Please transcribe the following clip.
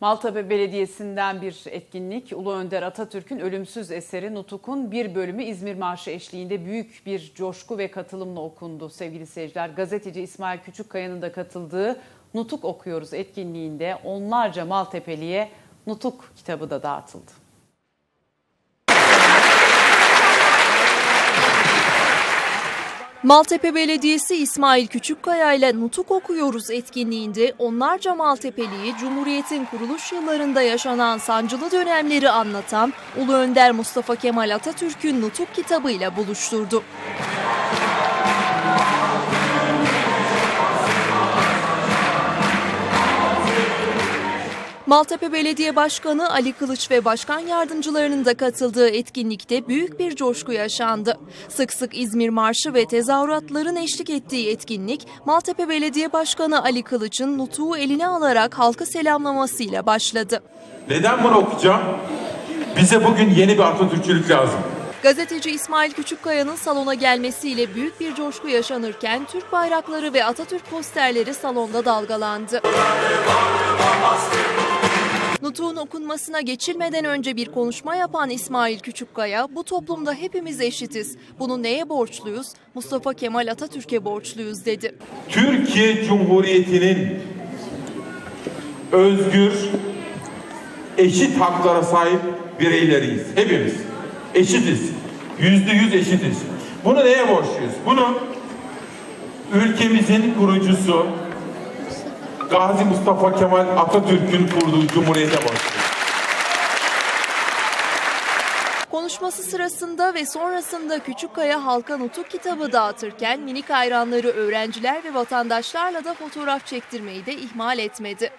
Maltepe Belediyesi'nden bir etkinlik. Ulu Önder Atatürk'ün ölümsüz eseri Nutuk'un bir bölümü İzmir Marşı eşliğinde büyük bir coşku ve katılımla okundu sevgili seyirciler. Gazeteci İsmail Küçükkaya'nın da katıldığı Nutuk Okuyoruz etkinliğinde onlarca Maltepeli'ye Nutuk kitabı da dağıtıldı. Maltepe Belediyesi İsmail Küçükkaya ile Nutuk Okuyoruz etkinliğinde onlarca Maltepeli'yi Cumhuriyet'in kuruluş yıllarında yaşanan sancılı dönemleri anlatan Ulu Önder Mustafa Kemal Atatürk'ün Nutuk kitabıyla buluşturdu. Maltepe Belediye Başkanı Ali Kılıç ve başkan yardımcılarının da katıldığı etkinlikte büyük bir coşku yaşandı. Sık sık İzmir Marşı ve tezahüratların eşlik ettiği etkinlik Maltepe Belediye Başkanı Ali Kılıç'ın nutuğu eline alarak halkı selamlamasıyla başladı. Neden bunu okuyacağım? Bize bugün yeni bir Atatürkçülük lazım. Gazeteci İsmail Küçükkaya'nın salona gelmesiyle büyük bir coşku yaşanırken Türk bayrakları ve Atatürk posterleri salonda dalgalandı. Nutuk'un okunmasına geçilmeden önce bir konuşma yapan İsmail Küçükkaya, bu toplumda hepimiz eşitiz. Bunu neye borçluyuz? Mustafa Kemal Atatürk'e borçluyuz dedi. Türkiye Cumhuriyeti'nin özgür, eşit haklara sahip bireyleriyiz. Hepimiz. Eşitiz. Yüzde yüz eşitiz. Bunu neye borçluyuz? Bunu ülkemizin kurucusu Gazi Mustafa Kemal Atatürk'ün kurduğu cumhuriyete borçluyuz. Konuşması sırasında ve sonrasında Küçükkaya halka nutuk kitabı dağıtırken minik hayranları öğrenciler ve vatandaşlarla da fotoğraf çektirmeyi de ihmal etmedi.